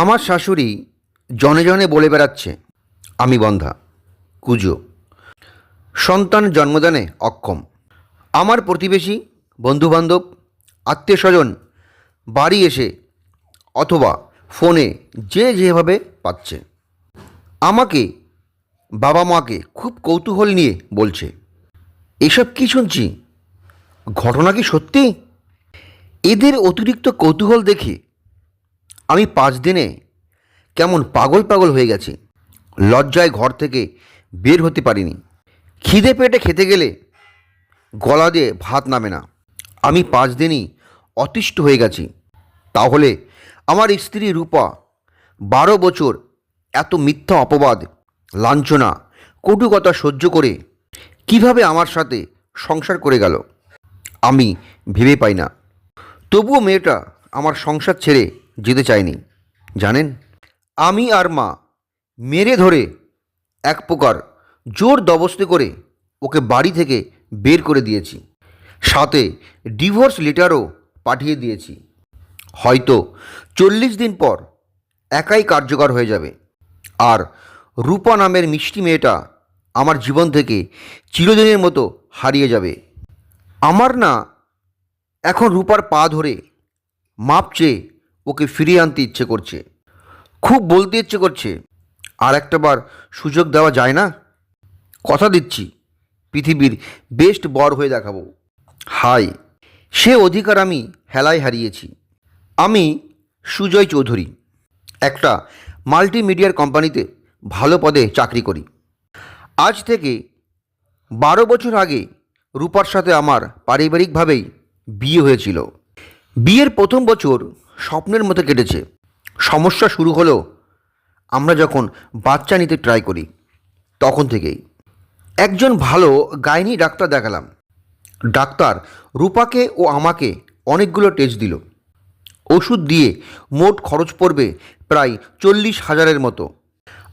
আমার শাশুড়ি জনে জনে বলে বেড়াচ্ছে, আমি বন্ধা, কুজো। সন্তান জন্মদানে অক্ষম। আমার প্রতিবেশী, বন্ধুবান্ধব আত্মীয় স্বজন বাড়ি এসে অথবা ফোনে যে যেভাবে পাচ্ছে। আমাকে বাবা মাকে খুব কৌতূহল নিয়ে বলছে, এসব কি শুনছি? ঘটনা কি সত্যি? এদের অতিরিক্ত কৌতূহল দেখে আমি পাঁচ দিনে কেমন পাগল পাগল হয়ে গেছি। লজ্জায় ঘর থেকে বের হতে পারিনি। খিদে পেটে খেতে গেলে গলা দিয়ে ভাত নামে না। আমি পাঁচ দিনই অতিষ্ঠ হয়ে গেছি। তাহলে আমার স্ত্রী রূপা বারো বছর এত মিথ্যা অপবাদ, লাঞ্ছনা কটুকতা সহ্য করে কীভাবে আমার সাথে সংসার করে গেল? আমি ভেবে পাই না। তবুও মেয়েটা আমার সংসার ছেড়ে যেতে চায়নি জানেন? আমি আর মা মেরে ধরে এক প্রকার জোর দবস্তে করে ওকে বাড়ি থেকে বের করে দিয়েছি। সাথে ডিভোর্স লেটারও পাঠিয়ে দিয়েছি। হয়তো চল্লিশ দিন পর একাই কার্যকর হয়ে যাবে। আর রূপা নামের মিষ্টি মেয়েটা আমার জীবন থেকে চিরদিনের মতো হারিয়ে যাবে। আমার না এখন রূপার পা ধরে মাপ চেয়ে ওকে ফিরিয়ে আনতে ইচ্ছে করছে। খুব বলতে ইচ্ছে করছে, আর একটা বার সুযোগ দেওয়া যায় না? কথা দিচ্ছি, পৃথিবীর বেস্ট বর হয়ে দেখাবো। হাই, সে অধিকার আমি হেলায় হারিয়েছি। আমি সুজয় চৌধুরী, একটা মাল্টিমিডিয়ার কোম্পানিতে ভালো পদে চাকরি করি। আজ থেকে বারো বছর আগে রূপার সাথে আমার পারিবারিকভাবেই বিয়ে হয়েছিল। বিয়ের প্রথম বছর স্বপ্নের মতো কেটেছে। সমস্যা শুরু হলো আমরা যখন বাচ্চা নিতে ট্রাই করি, তখন থেকেই। একজন ভালো গাইনি ডাক্তার দেখালাম। ডাক্তার রূপাকে ও আমাকে অনেকগুলো টেস্ট দিল। ওষুধ দিয়ে মোট খরচ পড়বে প্রায় চল্লিশ হাজারের মতো।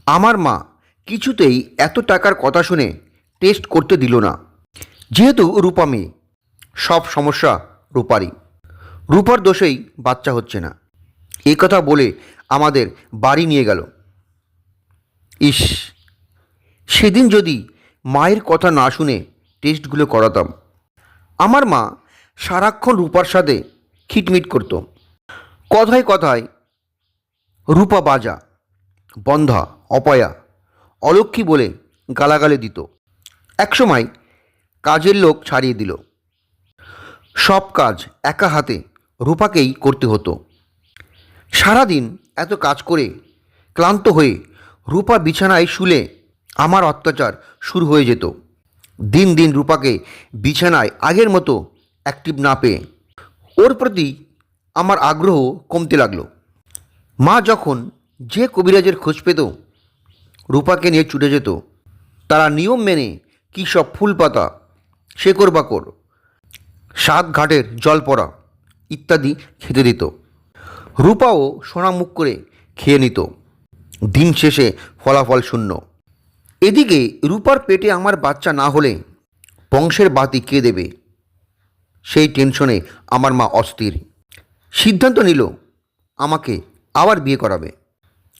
আমার মা কিছুতেই এত টাকার কথা শুনে টেস্ট করতে দিল না। যেহেতু রূপা মেয়ে, সব সমস্যা রূপারই। রূপার দোষেই বাচ্চা হচ্ছে না। এই কথা বলে আমাদের বাড়ি নিয়ে গেল। ইস, সেদিন যদি মায়ের কথা না শুনে টেস্টগুলো করাতাম। আমার মা সারাক্ষণ রূপার সাথে খিটমিট করত। কথায় কথায় রূপা বাজা, বন্ধা, অপয়া, অলক্ষী বলে গালাগালে দিত। একসময় কাজের লোক ছাড়িয়ে দিল। সব কাজ একা হাতে রূপাকেই করতে হতো। সারাদিন এত কাজ করে ক্লান্ত হয়ে রূপা বিছানায় শুলে আমার অত্যাচার শুরু হয়ে যেত। দিন দিন রূপাকে বিছানায় আগের মতো অ্যাক্টিভ না পেয়ে ওর প্রতি আমার আগ্রহ কমতে লাগল। মা যখন যে কবিরাজের খোঁজ পেত, রূপাকে নিয়ে ছুটে যেত। তারা নিয়ম মেনে কী সব ফুল পাতা শেকড় বাকড়, সাত ঘাটের জল পড়া ইত্যাদি খেতে দিত। রূপাও সোনা মুখ করে খেয়ে নিত। দিন শেষে ফলাফল শূন্য। এদিকে রূপার পেটে আমার বাচ্চা না হলে বংশের বাতি কে দেবে? সেই টেনশনে আমার মা অস্থির। সিদ্ধান্ত নিল, আমাকে আবার বিয়ে করাবে।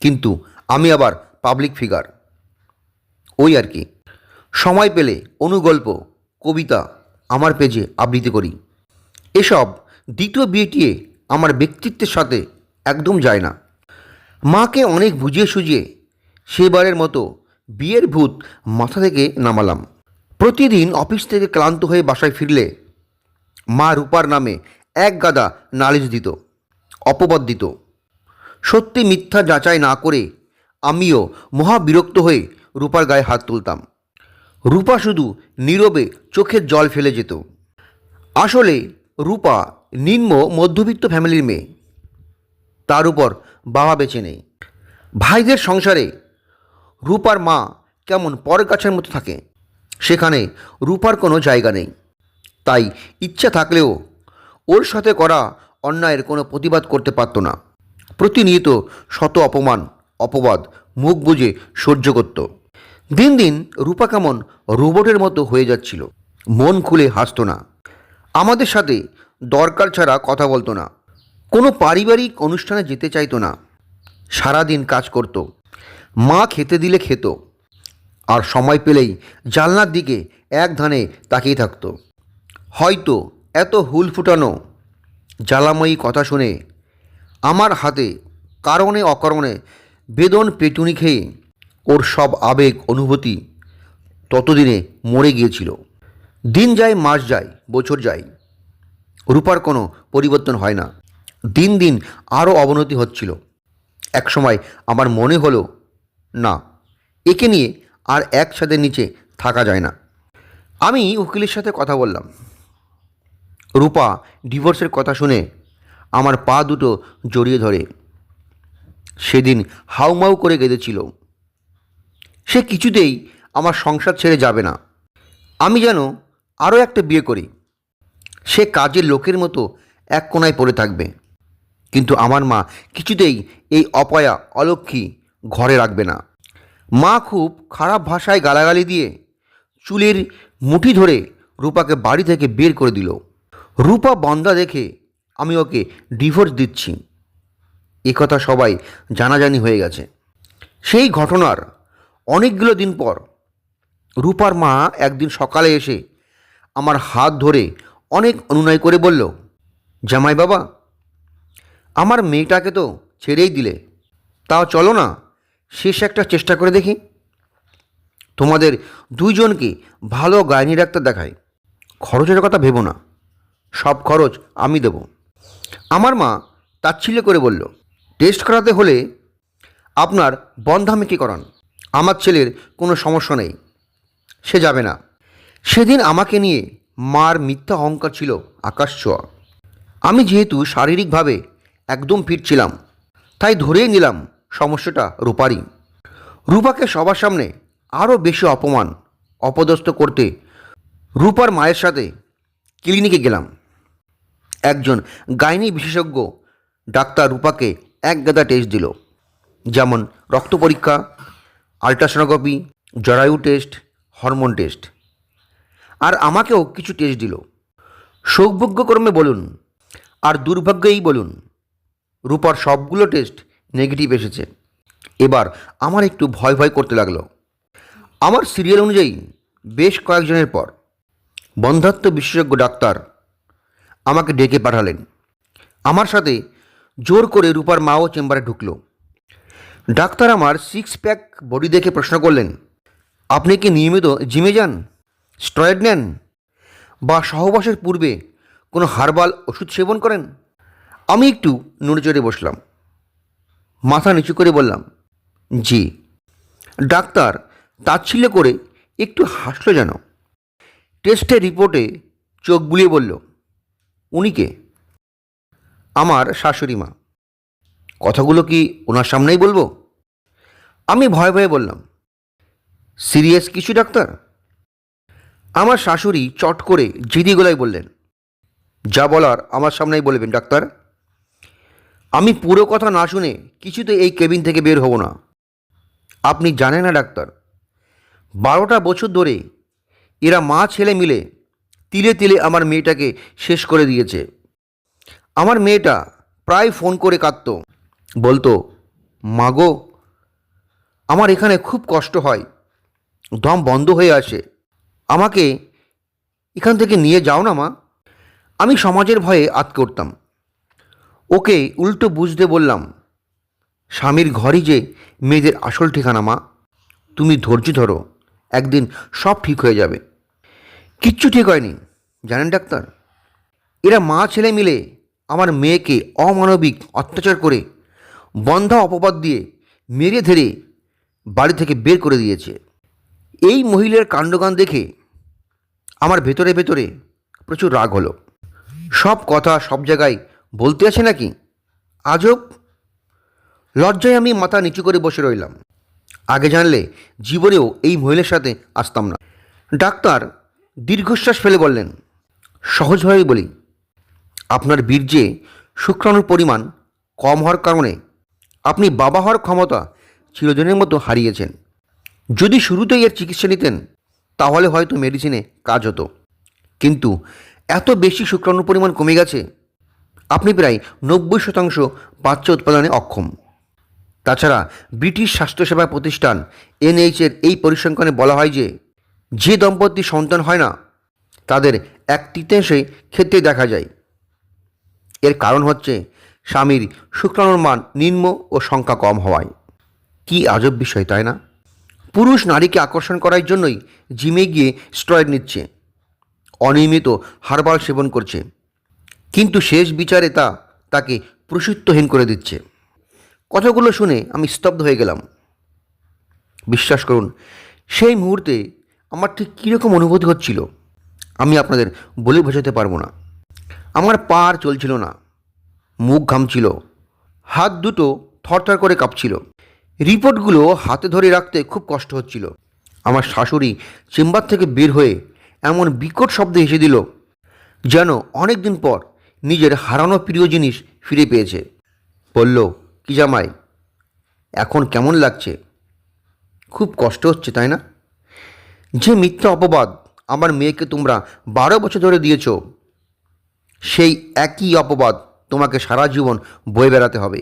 কিন্তু আমি আবার পাবলিক ফিগার ওই আর কি। সময় পেলে অনুগল্প, কবিতা আমার পেজে আবৃত্তি করি। এসব দ্বিতীয় বিয়েটিয়ে আমার ব্যক্তিত্বের সাথে একদম যায় না। মাকে অনেক বুঝিয়ে সুঝিয়ে সেবারের মতো বিয়ের ভূত মাথা থেকে নামালাম। প্রতিদিন অফিস থেকে ক্লান্ত হয়ে বাসায় ফিরলে মা রূপার নামে এক গাদা নালিশ দিত, অপবাদ দিত। সত্যি মিথ্যা যাচাই না করে আমিও মহা বিরক্ত হয়ে রূপার গায়ে হাত তুলতাম। রূপা শুধু নীরবে চোখের জল ফেলে যেত। আসলে রূপা নিম্ন মধ্যবিত্ত ফ্যামিলির মেয়ে। তার উপর বাবা বেঁচে নেই। ভাইদের সংসারে রূপার মা কেমন পর গাছের মতো থাকে, সেখানে রূপার কোনো জায়গা নেই। তাই ইচ্ছা থাকলেও ওর সাথে করা অন্যায়ের কোনো প্রতিবাদ করতে পারতো না। প্রতিনিয়ত শত অপমান, অপবাদ, মুখ বুজে সহ্য করত। দিন দিন রূপা কেমন রোবটের মতো হয়ে যাচ্ছিল। মন খুলে হাসতো না। আমাদের সাথে দরকার ছাড়া কথা বলতো না। কোনো পারিবারিক অনুষ্ঠানে যেতে চাইতো না। সারাদিন কাজ করত। মা খেতে দিলে খেত। আর সময় পেলেই জানলার দিকে এক ধানে তাকিয়ে থাকতো। হয়তো এত হুল ফুটানো। জ্বালাময়ী কথা শুনে আমার হাতে কারণে অকারণে বেদন পেটুনি খেয়ে ওর সব আবেগ অনুভূতি ততদিনে মরে গিয়েছিল। দিন যায়, মাস যায়, বছর যায়। রূপার কোনো পরিবর্তন হয় না। দিন দিন আরও অবনতি হচ্ছিল। একসময় আমার মনে হলো, না, একে নিয়ে আর এক ছাদের নিচে থাকা যায় না। আমি উকিলের সাথে কথা বললাম। রূপা ডিভোর্সের কথা শুনে আমার পা দুটো জড়িয়ে ধরে। সেদিন হাউমাউ করে কেঁদেছিল সে কিছুতেই আমার সংসার ছেড়ে যাবে না। আমি যেন আরও একটা বিয়ে করি। সে কাজের লোকের মতো এক কোনায় পড়ে থাকবে। কিন্তু আমার মা কিছুতেই এই অপয়া অলক্ষী ঘরে রাখবে না। মা খুব খারাপ ভাষায় গালাগালি দিয়ে চুলের মুঠি ধরে রূপাকে বাড়ি থেকে বের করে দিল। রূপা বন্ধা দেখে আমি ওকে ডিভোর্স দিচ্ছি। এ কথা সবাই জানাজানি হয়ে গেছে। সেই ঘটনার অনেকগুলো দিন পর রূপার মা একদিন সকালে এসে আমার হাত ধরে অনেক অনুনয় করে বলল, জামাই বাবা, আমার মেয়েটাকে তো ছেড়েই দিলে। তাও চলো না, শেষ একটা চেষ্টা করে দেখি। তোমাদের দুইজনকে ভালো গাইনি ডাক্তার দেখায় খরচের কথা ভেবো না, সব খরচ আমি দেব। আমার মা তাচ্ছিল্য করে বলল, টেস্ট করাতে হলে আপনার বন্ধামেকি করান। আমার ছেলের কোনো সমস্যা নেই, সে যাবে না। সেদিন আমাকে নিয়ে মার মিথ্যা অহংকার ছিল আকাশ ছোঁয়া। আমি যেহেতু শারীরিকভাবে একদম ফিট ছিলাম, তাই ধরেই নিলাম সমস্যাটা রূপারই। রূপাকে সবার সামনে আরও বেশি অপমান, অপদস্থ করতে রূপার মায়ের সাথে ক্লিনিকে গেলাম। একজন গাইনি বিশেষজ্ঞ ডাক্তার রূপাকে এক গাদা টেস্ট দিল, যেমন রক্ত পরীক্ষা আলট্রাসোনোগ্রাফি জরায়ু টেস্ট হরমোন টেস্ট আর আমাকেও কিছু টেস্ট দিল। সৌভাগ্যক্রমে বলুন আর দুর্ভাগ্যেই বলুন, রূপার সবগুলো টেস্ট নেগেটিভ এসেছে। এবার আমার একটু ভয় ভয় করতে লাগল। আমার সিরিয়াল অনুযায়ী বেশ কয়েকজনের পর বন্ধাত্ম বিশেষজ্ঞ ডাক্তার আমাকে ডেকে পাঠালেন। আমার সাথে জোর করে রূপার মাও চেম্বারে ঢুকলো। ডাক্তার আমার সিক্স প্যাক বডি দেখে প্রশ্ন করলেন, আপনি কি নিয়মিত জিমে যান? স্ট্রয়েড নেন বা সহবাসের পূর্বে কোনো হার্বাল ওষুধ সেবন করেন? আমি একটু নড়ে বসলাম। মাথা নিচু করে বললাম, জি। ডাক্তার তাচ্ছিল্য করে একটু হাসলো যেন। টেস্টের রিপোর্টে চোখ বুলিয়ে বলল, উনি কে? আমার শাশুড়ি মা। কথাগুলো কি ওনার সামনেই বলব? আমি ভয়ে ভয়ে বললাম, সিরিয়াস কিছু ডাক্তার? আমার শাশুড়ি চট করে জিদি গলায় বললেন, যা বলার আমার সামনেই বলবেন ডাক্তার। আমি পুরো কথা না শুনে কিছুতে এই কেবিন থেকে বের হব না। আপনি জানেন না, ডাক্তার, বারোটা বছর ধরে এরা মা ছেলে মিলে তিলে তিলে আমার মেয়েটাকে শেষ করে দিয়েছে। আমার মেয়েটা প্রায় ফোন করে কাঁদতো, বলতো মাগো আমার এখানে খুব কষ্ট হয়, দম বন্ধ হয়ে আসে আমাকে এখান থেকে নিয়ে যাও না, মা। আমি সমাজের ভয়ে আতকে উঠতাম ওকে উল্টো বুঝতে বললাম, স্বামীর ঘরই যে মেয়েদের আসল ঠিকানা, মা। তুমি ধৈর্য ধরো, একদিন সব ঠিক হয়ে যাবে। কিচ্ছু ঠিক হয়নি, জানেন ডাক্তার? এরা মা, ছেলে মিলে আমার মেয়েকে অমানবিক অত্যাচার করে বন্ধা অপবাদ দিয়ে মেরে ধরে বাড়ি থেকে বের করে দিয়েছে। এই মহিলার কাণ্ডগান দেখে আমার ভেতরে ভেতরে প্রচুর রাগ হলো। সব কথা সব জায়গায় বলতে আছে নাকি? আজব। লজ্জায় আমি মাথা নিচু করে বসে রইলাম। আগে জানলে জীবনেও এই মহিলার সাথে আসতাম না। ডাক্তার দীর্ঘশ্বাস ফেলে বললেন, সহজভাবে বলি, আপনার বীর্যে শুক্রাণুর পরিমাণ কম হওয়ার কারণে আপনি বাবা হওয়ার ক্ষমতা চিরদিনের মতো হারিয়েছেন। যদি শুরুতেই এর চিকিৎসা নিতেন, তাহলে হয়তো মেডিসিনে কাজ হতো। কিন্তু এত বেশি শুক্রাণুর পরিমাণ কমে গেছে, আপনি প্রায় নব্বই শতাংশ বাচ্চা উৎপাদনে অক্ষম। তাছাড়া ব্রিটিশ স্বাস্থ্যসেবা প্রতিষ্ঠান এনএইচের এই পরিসংখ্যানে বলা হয় যে যে দম্পতি সন্তান হয় না, তাদের এক তৃতীয়াংশে ক্ষেত্রে দেখা যায়। এর কারণ হচ্ছে স্বামীর শুক্রাণুর মান নিম্ন ও সংখ্যা কম হওয়ায়। কি আজব বিষয়, তাই না? পুরুষ নারীকে আকর্ষণ করার জন্যই জিমে গিয়ে স্ট্রয়েড নিচ্ছে। অনিয়মিত হার্বাল সেবন করছে। কিন্তু শেষ বিচারে তা তাকে প্রসিদ্ধহীন করে দিচ্ছে। কথাগুলো শুনে আমি স্তব্ধ হয়ে গেলাম। বিশ্বাস করুন, সেই মুহূর্তে আমার ঠিক কীরকম অনুভূতি হচ্ছিল, আমি আপনাদের বলে বোঝাতে পারব না। আমার পা আর চলছিল না। মুখ ঘামছিল। হাত দুটো থরথর করে কাঁপছিল। রিপোর্টগুলো হাতে ধরে রাখতে খুব কষ্ট হচ্ছিল। আমার শাশুড়ি চেম্বার থেকে বের হয়ে এমন বিকট শব্দে হেসে দিল, যেন অনেক দিন পর নিজের হারানো প্রিয় জিনিস ফিরে পেয়েছে। বলল, কি জামাই, এখন কেমন লাগছে? খুব কষ্ট হচ্ছে, তাই না? যে মিথ্যা অপবাদ আমার মেয়েকে তোমরা বারো বছর ধরে দিয়েছ, সেই একই অপবাদ তোমাকে সারা জীবন বয়ে বেড়াতে হবে।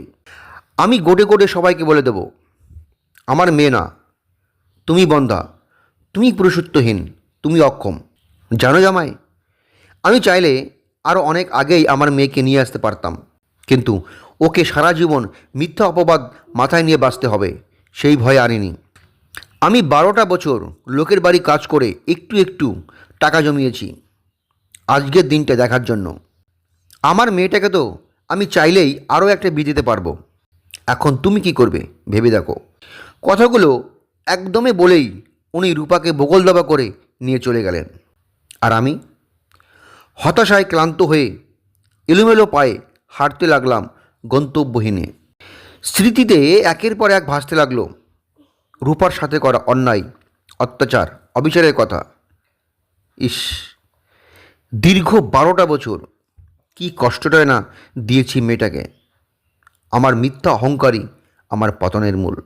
আমি গোটে গোটে সবাইকে বলে দেব। আমার মেয়ে না। তুমি বন্ধা তুমি পুরুষত্বহীন। তুমি অক্ষম। জানো জামাই, আমি চাইলে আরও অনেক আগেই আমার মেয়েকে নিয়ে আসতে পারতাম। কিন্তু ওকে সারা জীবন মিথ্যা অপবাদ মাথায় নিয়ে বাঁচতে হবে, সেই ভয় আনিনি আমি বারোটা বছর লোকের বাড়ি কাজ করে একটু একটু টাকা জমিয়েছি, আজকের দিনটা দেখার জন্য। আমার মেয়েটাকে তো আমি চাইলেই আরও একটা বিয়ে দিতে পারব। এখন তুমি কি করবে, ভেবে দেখো। কথাগুলো একদমই বলেই উনি রূপাকে বগল দাবা করে নিয়ে চলে গেলেন। আর আমি হতাশায় ক্লান্ত হয়ে এলোমেলো পায়ে হাঁটতে লাগলাম গন্তব্যহীনে। স্মৃতিতে একের পর এক ভাসতে লাগল রূপার সাথে করা অন্যায়, অত্যাচার, অবিচারের কথা। ইস, দীর্ঘ বারোটা বছর কি কষ্টটায় না দিয়েছি মেয়েটাকে। আমার মিথ্যা অহংকারই আমার পতনের মূল।